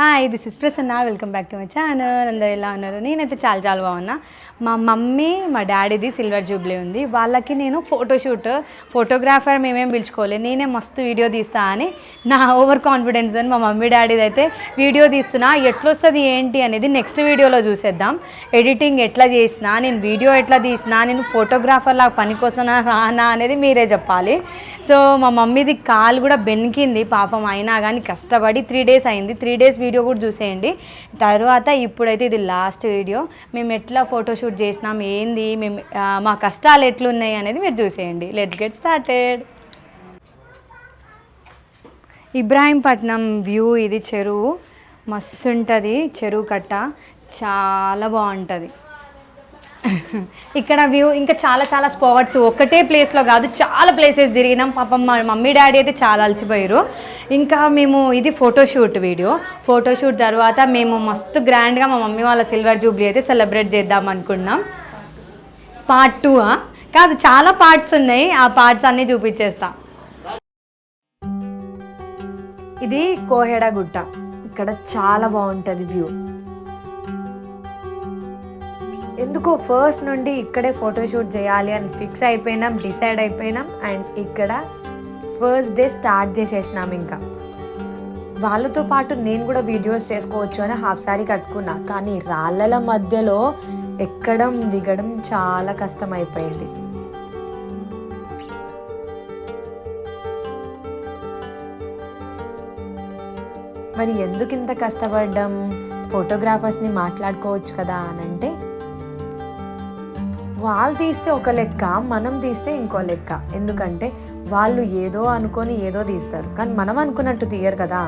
Hi this is Prasanna welcome back to my channel అందరు ఎలా ఉన్నారు? నేనైతే చాలా చాలా బాగున్నా. మా మమ్మీ మా డాడీది సిల్వర్ జూబ్లీ ఉంది. వాళ్ళకి నేను ఫోటోషూట్ ఫోటోగ్రాఫర్ మేమేం పిలుచుకోలేదు నేనే మస్తు వీడియో తీస్తా అని నా ఓవర్ కాన్ఫిడెన్స్ అని మా మమ్మీ డాడీది అయితే వీడియో తీస్తున్నా. ఎట్లొస్తుంది ఏంటి అనేది నెక్స్ట్ వీడియోలో చూసేద్దాం. ఎడిటింగ్ ఎట్లా చేసినా నేను వీడియో ఎట్లా తీసినా నేను ఫోటోగ్రాఫర్ లాగా పనికోసనా రానా అనేది మీరే చెప్పాలి. సో మా మమ్మీది కాలు కూడా బెనికింది. పాపం అయినా కానీ కష్టపడి త్రీ డేస్ అయింది. త్రీ డేస్ వీడియో కూడా చూసేయండి. తర్వాత ఇప్పుడైతే ఇది లాస్ట్ వీడియో మేము ఎట్లా ఫోటోషూట్ చేసినాం? ఏంది? మేము మా కష్టాలు ఎట్లున్నాయి అనేది మీరు చూసేయండి. Let's get started Ibrahimpatnam view ఇది చెరువు. మస్తు ఉంటుంది చెరువు కట్ట. చాలా బాగుంటుంది. ఇక్కడ వ్యూ ఇంకా చాలా చాలా స్పాట్స్. ఒకటే ప్లేస్లో కాదు చాలా ప్లేసెస్ తిరిగినాం. పాపం మా మమ్మీ డాడీ అయితే చాలా అలసిపోయారు. ఇంకా మేము ఇది ఫోటోషూట్ వీడియో ఫోటోషూట్ తర్వాత మేము మస్తు గ్రాండ్గా మా మమ్మీ వాళ్ళ సిల్వర్ జూబ్లీ అయితే సెలబ్రేట్ చేద్దాం అనుకున్నాం. పార్ట్ టూ కాదు చాలా పార్ట్స్ ఉన్నాయి. ఆ పార్ట్స్ అన్నీ చూపించేస్తా. ఇది కోహెడ గుట్ట. ఇక్కడ చాలా బాగుంటుంది వ్యూ ఎందుకో ఫస్ట్ నుండి ఇక్కడే ఫోటోషూట్ చేయాలి అని ఫిక్స్ అయిపోయినాం డిసైడ్ అయిపోయినాం అండ్ ఇక్కడ ఫస్ట్ డే స్టార్ట్ చేసేసినాం ఇంకా. వాళ్ళతో పాటు నేను కూడా వీడియోస్ చేసుకోవచ్చు అని హాఫ్ సారీ కట్టుకున్నా కానీ రాళ్ళల మధ్యలో ఎక్కడం దిగడం చాలా కష్టం అయిపోయింది మరి ఎందుకు ఇంత కష్టపడ్డం ఫోటోగ్రాఫర్స్ని మాట్లాడుకోవచ్చు కదా అని వాళ్ళు తీస్తే ఒక లెక్క మనం తీస్తే ఇంకో లెక్క. ఎందుకంటే వాళ్ళు ఏదో అనుకొని ఏదో తీస్తారు. కానీ మనం అనుకున్నట్టు తీయరు కదా.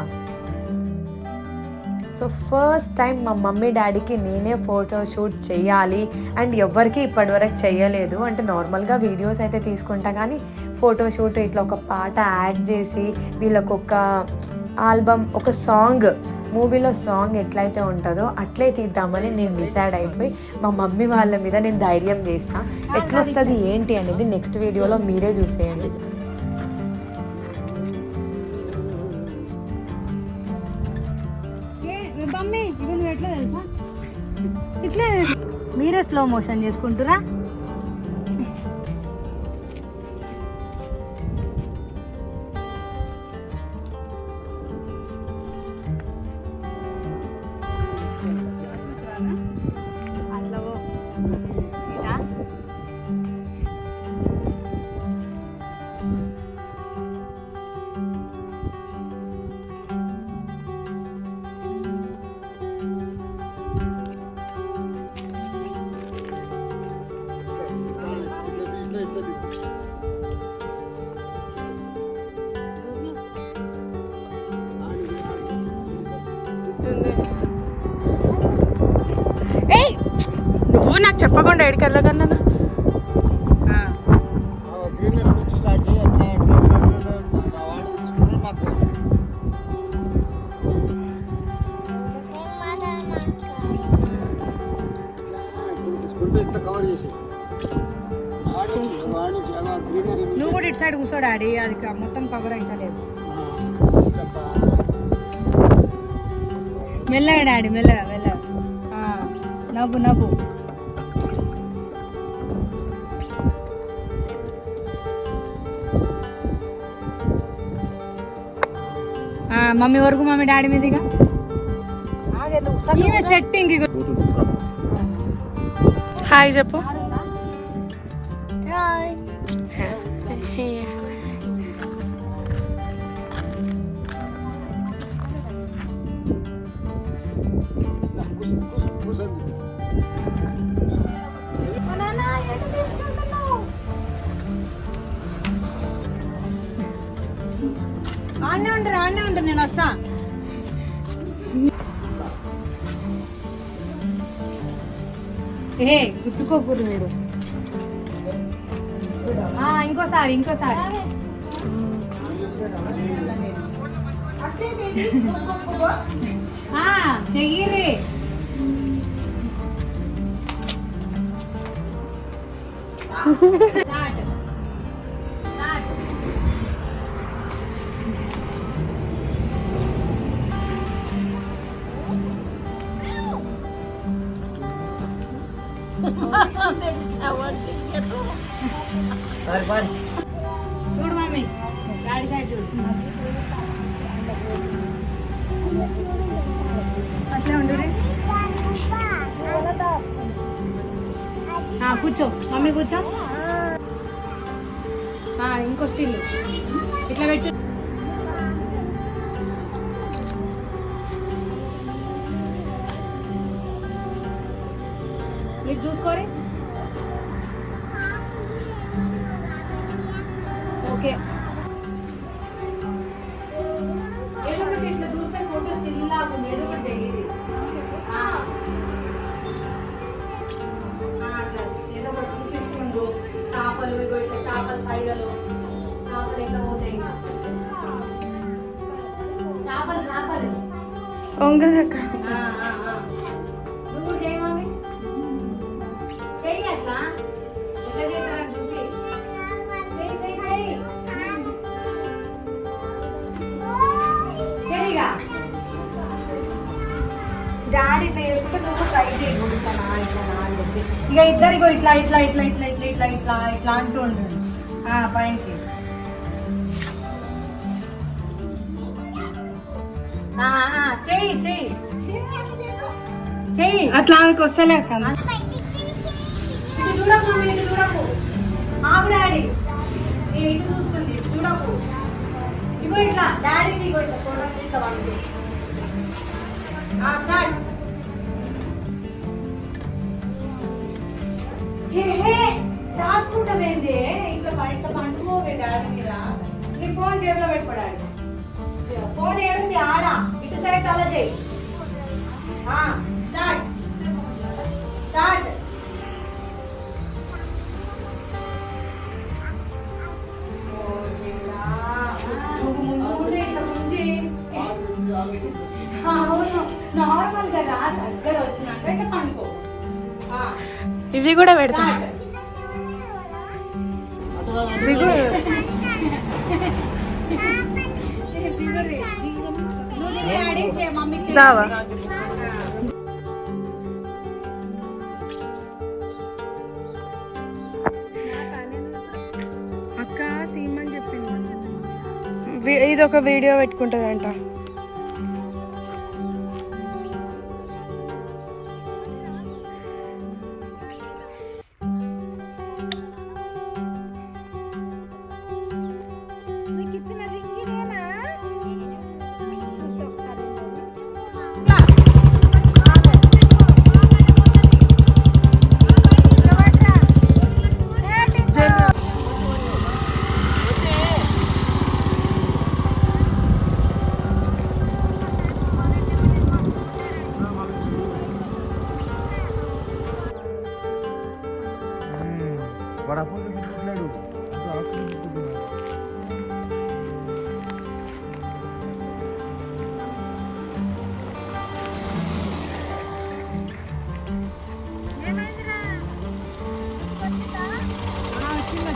సో ఫస్ట్ టైం మా మమ్మీ డాడీకి నేనే ఫోటో షూట్ చేయాలి అండ్ ఎవ్వరికి ఇప్పటివరకు చేయలేదు. అంటే నార్మల్గా వీడియోస్ అయితే తీసుకుంటా కానీ ఫోటో షూట్ ఇట్లా ఒక పాట యాడ్ చేసి వీళ్ళకొక ఆల్బమ్ ఒక సాంగ్ మూవీలో సాంగ్ ఎట్లయితే ఉంటుందో అట్లే తీద్దామని నేను డిసైడ్ అయిపోయి మా మమ్మీ వాళ్ళ మీద నేను ధైర్యం చేస్తా. ఎట్లొస్తుంది ఏంటి అనేది నెక్స్ట్ వీడియోలో మీరే చూసేయండి. ఇట్లే. మీరే స్లో మోషన్ చేసుకుంటురా? వాడి చాలా గ్రీనరీ నువ్వు కూడా ఇటు సైడ్ కూర్చో డాడీ అది మొత్తం కవర్ అయితే లేదు. మెల్లగా డాడీ మెల్లగా మెల్లగా. ఆ, నవ్వు నవ్వు. మమ్మీ వరకు మమ్మీ డాడీ మీదిగా ఈమె సెట్టింగ్ ఇగో హాయ్ చెప్పు కూర్చొని ఆడనే ఉండరు ఆడనే ఉండరు నేను వస్తా. ఏ గుర్తుకోకూరు మీరు. ఇంకోసారి ఇంకోసారి. ఆ, చెయ్యిరి స్టార్ట్. చూడు మమ్మీ డాడీ సైడ్ చూడు. అట్లే ఉండు కూర్చో. మమ్మీ కూర్చో. ఆ, ఇంకో స్టిల్. ఇట్లా పెట్టు. మీరు చూసుకోరి ఓకే. ఏదో ఒకటి ఇట్లా చూస్తే ఫోటో స్టిల్ లాగా ఉంది ఏదో ఒకటి తెలియదు. ఏదో ఒకటి చూపిస్తుండు. చేపలు ఇగో ఇట్లా చేపల సైగలు చేపలు ఎట్లా పోతాయి? చేపలు చేపలు. డాడీ ఇట్లా చేసుకుంటే నువ్వు ట్రై చేయకూడదు ఇట్లా నా ఇట్లా నా అని చెప్పి. ఇక ఇద్దరిగో ఇట్లా ఇట్లా ఇట్లా ఇట్లా ఇట్లా ఇట్లా ఇట్లా ఇట్లా అంటూ ఉంటుంది ఆ, పైకి ఆ, ఆ, చెయ్యి చెయ్యి చెయ్యి అట్లా ఆమెకు వస్తలే అక్క ఇటు చూడకు మమ్మీ ఇటు చూడకు. ఆపు డాడీ. ఇటు చూస్తుంది. చూడకు. ఇగో ఇట్లా. డాడీకి ఇగో ఇట్లా చూడండి ఇట్లా వండు స్టార్ట్ హే హే రాసుకుంటావేంది ఇట్లా బయట పండుకోవే డాడీ మీద. నీ ఫోన్ జేబులో పెట్టుకో డాడీ. ఫోన్ ఏడుంది ఆడ. ఇటు సైడ్ తల చేయి. స్టార్ట్. స్టార్ట్. ఇవి కూడా దగ్గర ఇవి కూడా పెడతా. ఇది ఒక వీడియో పెట్టుకుంటుందంట.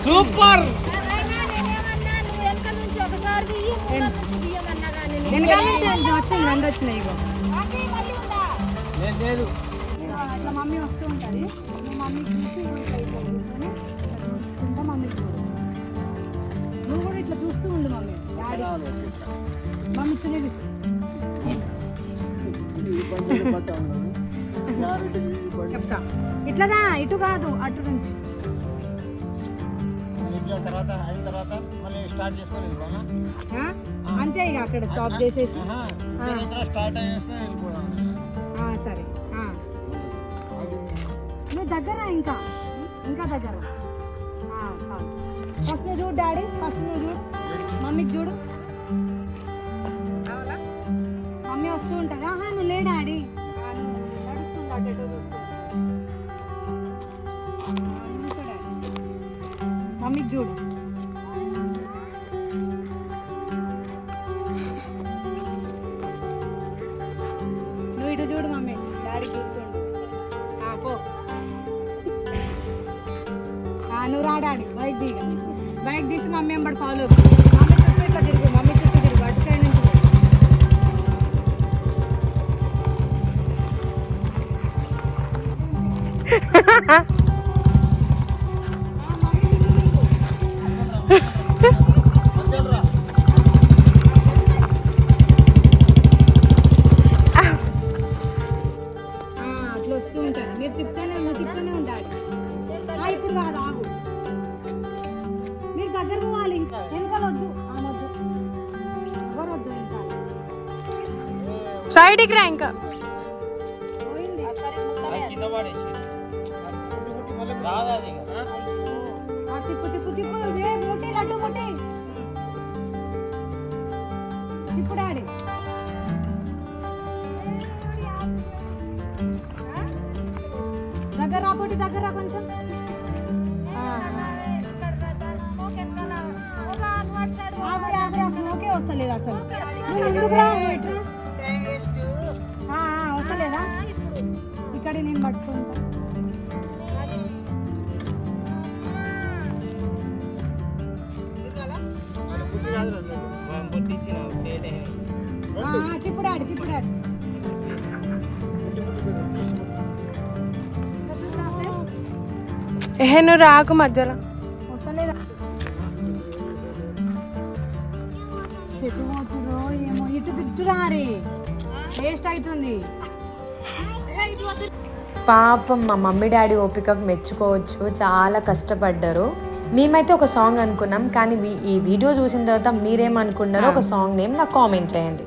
సూపర్. నుంచి వచ్చింది నువ్వు కూడా ఇట్లా చూస్తూ ఉండు మమ్మీ మమ్మీ చెప్తా ఇట్లదా? ఇటు కాదు అటు నుంచి. తర్వాత అయిన తర్వాత మళ్ళీ స్టార్ట్ చేసుకొని వెళ్ళిపోనా ఆ? అంతే ఇక అక్కడ స్టాప్ చేసేసి. స్టార్ట్ సరే. నువ్వు దగ్గర ఇంకా. ఇంకా దగ్గర. ఫస్ట్ నువ్వు చూడు డాడీ. ఫస్ట్ నువ్వు చూడు. మమ్మీకి చూడు. మమ్మీ వస్తూ ఉంటుంది. ఆహా నువ్వు లే డాడీ? మమ్మీకి చూడు నువ్వు ఇటు చూడు మమ్మీ. డాడీ చూస్తుండు. పో. నువ్వు రా డాడీ బైక్ దిగ. బైక్ తీసి మమ్మీ ఎంబడి ఫాలో మమ్మీ చుట్టూ ఇట్లా తిరుగు. మమ్మీ చుట్టూ తిరుగు. అటు సైడ్ నుంచి తిప్పుతూనే మీరు తిప్పుతూనే ఉండాలి. ఇప్పుడు కాదు ఆగు. మీరు దగ్గర పోవాలి వెనకాల వద్దు ఆ, వద్దు ఎవరు వద్దు వెనకాల? సైడ్కి రా ఇంకా. దగ్గర రాబోటి దగ్గర కొంచెం స్మోకే వస్తలేదు అసలు. నువ్వు ఎందుకు రా ఎట్లా ఆ, ఆ, వస్తలేదా? ఇక్కడ నేను పట్టుకుంటా. ఏ నువ్వు రాకు మధ్యలో. ఏమో. ఇటు వేస్ట్ అవుతుంది. పాపం మా మమ్మీ డాడీ ఓపికకు మెచ్చుకోవచ్చు. చాలా కష్టపడ్డారు. మేమైతే ఒక సాంగ్ అనుకున్నాం కానీ ఈ వీడియో చూసిన తర్వాత మీరేమనుకున్నారో ఒక సాంగ్ నేమ్ నాకు కామెంట్ చేయండి.